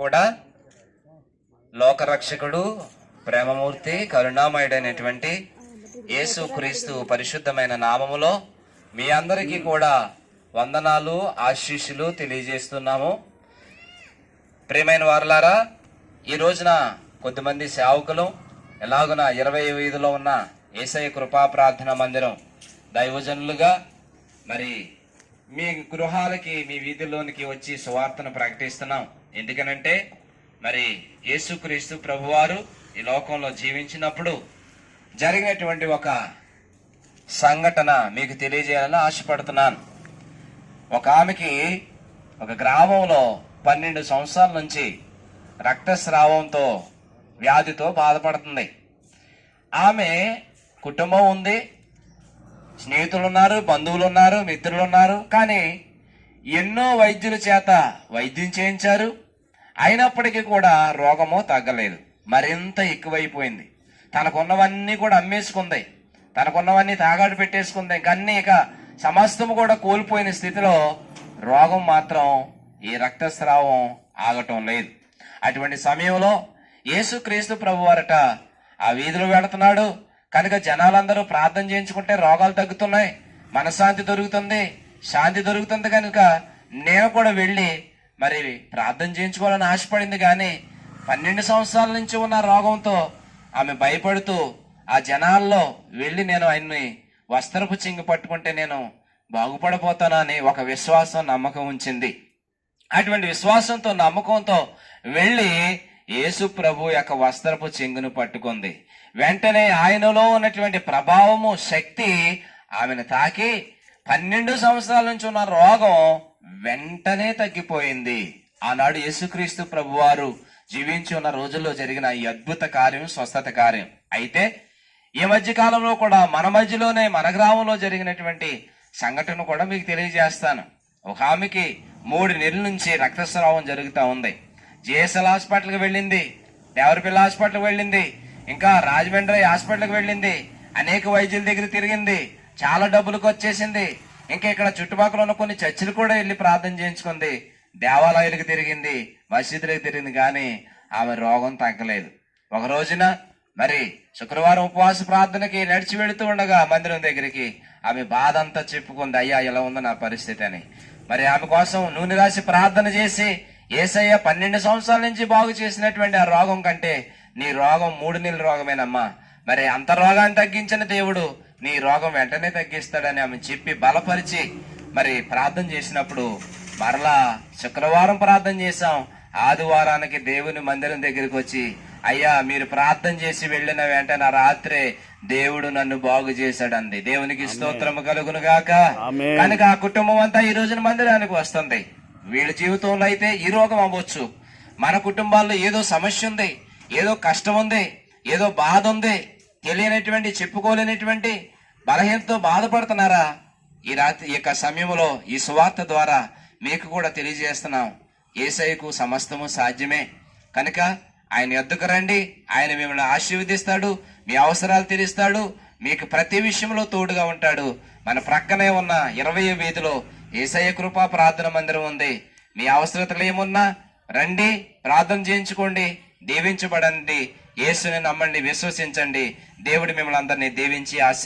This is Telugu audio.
కూడా లోకరక్షకుడు ప్రేమమూర్తి కరుణామయుడైనటువంటి యేసు క్రీస్తు పరిశుద్ధమైన నామములో మీ అందరికీ కూడా వందనాలు ఆశీస్సులు తెలియజేస్తున్నాము. ప్రియమైన వారులారా ఈ రోజున కొద్దిమంది సేవకులు ఎలాగున ఇరవై వీధిలో ఉన్న ఏసఐ కృపా ప్రార్థన మందిరం దైవజనులుగా మరి మీ గృహాలకి మీ వీధిలోనికి వచ్చి సువార్తను ప్రకటిస్తున్నాం. ఎందుకనంటే మరి యేసుక్రీస్తు ప్రభువారు ఈ లోకంలో జీవించినప్పుడు జరిగినటువంటి ఒక సంఘటన మీకు తెలియజేయాలని ఆశపడుతున్నాను. ఒక ఆమెకి ఒక గ్రామంలో పన్నెండు సంవత్సరాల నుంచి రక్తస్రావంతో వ్యాధితో బాధపడుతుంది. ఆమె కుటుంబం ఉంది స్నేహితులు ఉన్నారు బంధువులు ఉన్నారు మిత్రులు ఉన్నారు కానీ ఎన్నో వైద్యుల చేత వైద్యం చేయించారు. అయినప్పటికీ కూడా రోగము తగ్గలేదు. మరింత ఎక్కువైపోయింది. తనకున్నవన్నీ కూడా అమ్మేసుకుంది. తనకున్నవన్నీ తాగాడు పెట్టేసుకుంది. ఇంకన్నీ ఇక సమస్తము కూడా కోల్పోయిన స్థితిలో రోగం మాత్రం ఈ రక్తస్రావం ఆగటం లేదు. అటువంటి సమయంలో యేసుక్రీస్తు ప్రభు వారట ఆ వీధిలో వెళుతున్నాడు. కనుక జనాలందరూ ప్రార్థన చేయించుకుంటే రోగాలు తగ్గుతున్నాయి మనశ్శాంతి దొరుకుతుంది శాంతి దొరుకుతుంది కనుక నేను కూడా వెళ్ళి మరి ప్రార్థన చేయించుకోవాలని ఆశపడింది కానీ పన్నెండు సంవత్సరాల నుంచి ఉన్న రోగంతో ఆమె భయపడుతూ ఆ జనాల్లో వెళ్ళి నేను ఆయన్ని వస్త్రపు చింగి పట్టుకుంటే నేను బాగుపడబోతానని ఒక విశ్వాసం నమ్మకం ఉంచింది. అటువంటి విశ్వాసంతో నమ్మకంతో వెళ్ళి యేసు ప్రభు యొక్క వస్త్రపు చెంగును పట్టుకుంది. వెంటనే ఆయనలో ఉన్నటువంటి ప్రభావము శక్తి ఆమెను తాకి పన్నెండు సంవత్సరాల నుంచి ఉన్న రోగం వెంటనే తగ్గిపోయింది. ఆనాడు యేసుక్రీస్తు ప్రభువారు జీవించి ఉన్న రోజుల్లో జరిగిన ఈ అద్భుత కార్యం స్వస్థత కార్యం. అయితే ఈ మధ్య కాలంలో కూడా మన మధ్యలోనే మన గ్రామంలో జరిగినటువంటి సంఘటన కూడా మీకు తెలియజేస్తాను. ఒక ఆమెకి మూడు నెలల నుంచి రక్తస్రావం జరుగుతూ ఉంది. జిఎస్ఎల్ హాస్పిటల్కి వెళ్ళింది. దేవరపల్లి హాస్పిటల్కి వెళ్ళింది. ఇంకా రాజమండ్రి హాస్పిటల్కి వెళ్ళింది. అనేక వైద్యుల దగ్గర తిరిగింది. చాలా డబ్బులకు వచ్చేసింది. ఇంకా ఇక్కడ చుట్టుపక్కల ఉన్న కొన్ని చర్చిలు కూడా వెళ్ళి ప్రార్థన చేయించుకుంది. దేవాలయాలకు తిరిగింది. మసీదులకు తిరిగింది. కానీ ఆమె రోగం తగ్గలేదు. ఒక రోజున మరి శుక్రవారం ఉపవాస ప్రార్థనకి నడిచి వెళుతూ ఉండగా మందిరం దగ్గరికి ఆమె బాధ అంతా చెప్పుకుంది. అయ్యా ఇలా ఉంది నా పరిస్థితి? అని. మరి ఆమె కోసం నూనె రాసి ప్రార్థన చేసి ఏసయ్య పన్నెండు సంవత్సరాల నుంచి బాగు చేసినటువంటి ఆ రోగం కంటే నీ రోగం మూడు నెలల రోగమేనమ్మా. మరి అంత రోగాన్ని తగ్గించిన దేవుడు నీ రోగం వెంటనే తగ్గిస్తాడని ఆమె చెప్పి బలపరిచి మరి ప్రార్థన చేసినప్పుడు మరలా శుక్రవారం ప్రార్థన చేశాం. ఆదివారానికి దేవుని మందిరం దగ్గరికి వచ్చి అయ్యా మీరు ప్రార్థన చేసి వెళ్ళిన వెంటనే రాత్రే దేవుడు నన్ను బాగు చేశాడంది. దేవునికి స్తోత్రము కలుగును గాక. కనుక ఆ కుటుంబం అంతా ఈ రోజున మందిరానికి వస్తుంది. వీళ్ళ జీవితంలో అయితే ఈ రోగం అవ్వచ్చు. మన కుటుంబాల్లో ఏదో సమస్య ఉంది ఏదో కష్టం ఉంది ఏదో బాధ ఉంది. తెలియనటువంటి చెప్పుకోలేనటువంటి బలహీనతో బాధపడుతున్నారా? ఈ రాత్రి ఈ యొక్క సమయంలో ఈ సువార్త ద్వారా మీకు కూడా తెలియజేస్తున్నాం. ఏసైకు సమస్తము సాధ్యమే. కనుక ఆయన ఎద్దుకు రండి. ఆయన మిమ్మల్ని ఆశీర్వదిస్తాడు మీ అవసరాలు తీరుస్తాడు మీకు ప్రతి విషయంలో తోడుగా ఉంటాడు. మన ప్రక్కనే ఉన్న ఇరవై వీధిలో ఏసయ్య కృపా ప్రార్థన మందిరం ఉంది. మీ అవసరతలు ఏమున్నా రండి ప్రార్థన చేయించుకోండి దీవించబడండి. యేసుని నమ్మండి విశ్వసించండి. దేవుడు మిమ్మల్ని అందరినీ దీవించి ఆశ